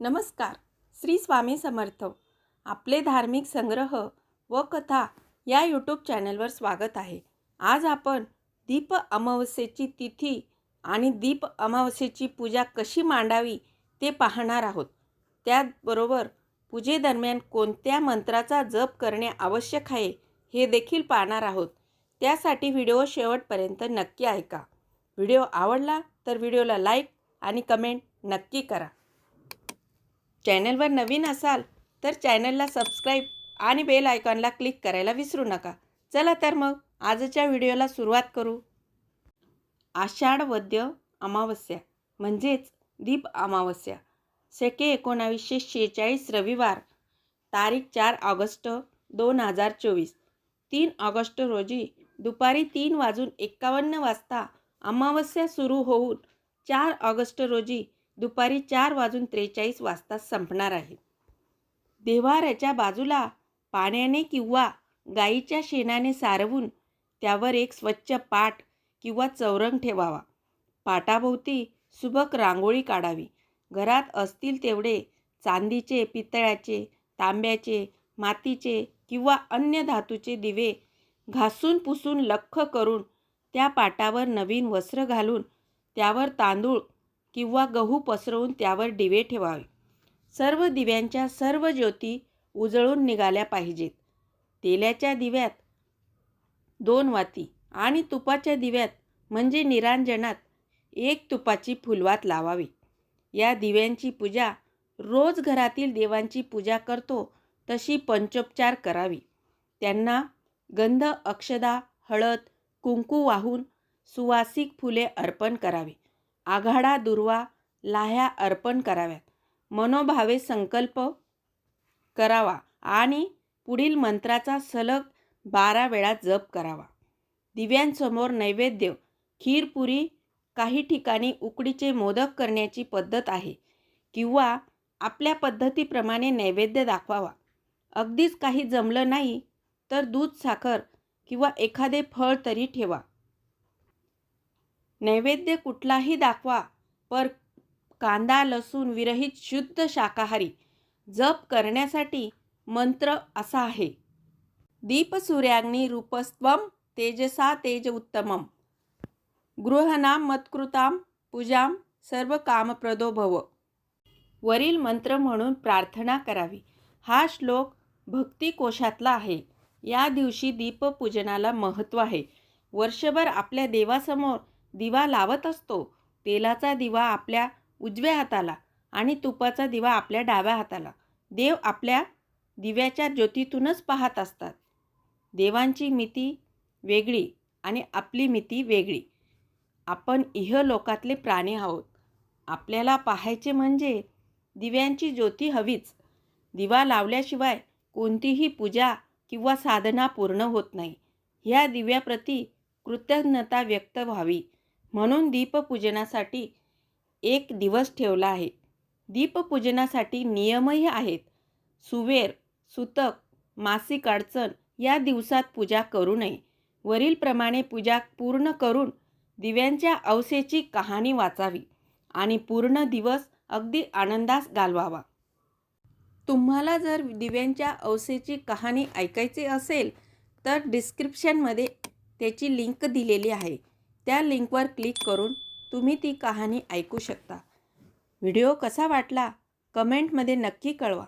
नमस्कार. श्री स्वामी समर्थ. आपले धार्मिक संग्रह व कथा या यूट्यूब चॅनलवर स्वागत आहे. आज आपण दीप अमावस्येची तिथी आणि दीप अमावस्येची पूजा कशी मांडावी ते पाहणार आहोत. त्याचबरोबर पूजेदरम्यान कोणत्या मंत्राचा जप करणे आवश्यक आहे हे देखील पाहणार आहोत. त्यासाठी व्हिडिओ शेवटपर्यंत नक्की ऐका. व्हिडिओ आवडला तर व्हिडिओला लाईक आणि कमेंट नक्की करा. चॅनलवर नवीन असाल तर चॅनलला सबस्क्राईब आणि बेल आयकॉनला क्लिक करायला विसरू नका. चला तर मग आजच्या व्हिडिओला सुरुवात करू. आषाढ वद्य अमावस्या म्हणजेच दीप अमावस्या. सेके एकोणावीसशे शेहेचाळीस रविवार तारीख चार ऑगस्ट दोन हजार चोवीस. तीन ऑगस्ट रोजी दुपारी तीन वाजून एक्कावन्न वाजता अमावस्या सुरू होऊन चार ऑगस्ट रोजी दुपारी चार वाजून त्रेचाळीस वाजता संपणार आहे. देव्हाऱ्याच्या बाजूला पाण्याने किंवा गाईच्या शेणाने सारवून त्यावर एक स्वच्छ पाट किंवा चौरंग ठेवावा. पाटाभोवती सुबक रांगोळी काढावी. घरात असतील तेवढे चांदीचे पितळ्याचे तांब्याचे मातीचे किंवा अन्य धातूचे दिवे घासून पुसून लख्ख करून त्या पाटावर नवीन वस्त्र घालून त्यावर तांदूळ किंवा गहू पसरवून त्यावर दिवे ठेवावे. सर्व दिव्यांच्या सर्व ज्योती उजळून निघाल्या पाहिजेत. तेलाच्या दिव्यात दोन वाती आणि तुपाच्या दिव्यात म्हणजे निरांजनात एक तुपाची फुलवात लावावी. या दिव्यांची पूजा रोज घरातील देवांची पूजा करतो तशी पंचोपचार करावी. त्यांना गंध अक्षदा हळद कुंकू वाहून सुवासिक फुले अर्पण करावी. आघाडा दुर्वा लाह्या अर्पण कराव्यात. मनोभावे संकल्प करावा आणि पुढील मंत्राचा सलग बारा वेळा जप करावा. दिव्यांसमोर नैवेद्य खीरपुरी काही ठिकाणी उकडीचे मोदक करण्याची पद्धत आहे किंवा आपल्या पद्धतीप्रमाणे नैवेद्य दाखवावा. अगदीच काही जमलं नाही तर दूध साखर किंवा एखादे फळ तरी ठेवा. नैवेद्य कुठलाही दाखवा पर कांदा लसूण विरहित शुद्ध शाकाहारी. जप करण्यासाठी मंत्र असा आहे. दीपसूर्याग्नी रूपस्त्वम तेजसा तेज उत्तमम गृहनाम मत्कृताम पूजाम सर्व कामप्रदो भव वरील मंत्र म्हणून प्रार्थना करावी. हा श्लोक भक्तिकोशातला आहे. या दिवशी दीपपूजनाला महत्त्व आहे. वर्षभर आपल्या देवासमोर दिवा लावत असतो. तेलाचा दिवा आपल्या उजव्या हाताला आणि तुपाचा दिवा आपल्या डाव्या हाताला. देव आपल्या दिव्याच्या ज्योतीतूनच पाहत असतात. देवांची मिती वेगळी आणि आपली मिती वेगळी. आपण इहलोकातले प्राणी आहोत. आपल्याला पाहायचे म्हणजे दिव्यांची ज्योती हवीच. दिवा लावल्याशिवाय कोणतीही पूजा किंवा साधना पूर्ण होत नाही. ह्या दिव्याप्रती कृतज्ञता व्यक्त व्हावी. म्हणून दीपपूजनासाठी एक दिवस ठेवला आहे. दीपपूजनासाठी नियमही आहेत. सुवेर सुतक मासिक अडचण या दिवसात पूजा करू नये. वरीलप्रमाणे पूजा पूर्ण करून दिव्यांच्या अवसेची कहाणी वाचावी आणि पूर्ण दिवस अगदी आनंदास घालवावा. तुम्हाला जर दिव्यांच्या अवसेची कहाणी ऐकायची असेल तर डिस्क्रिप्शनमध्ये त्याची लिंक दिलेली आहे. त्या लिंकवर क्लिक करून तुम्ही ती कहाणी ऐकू शकता. व्हिडिओ कसा वाटला कमेंटमध्ये नक्की कळवा.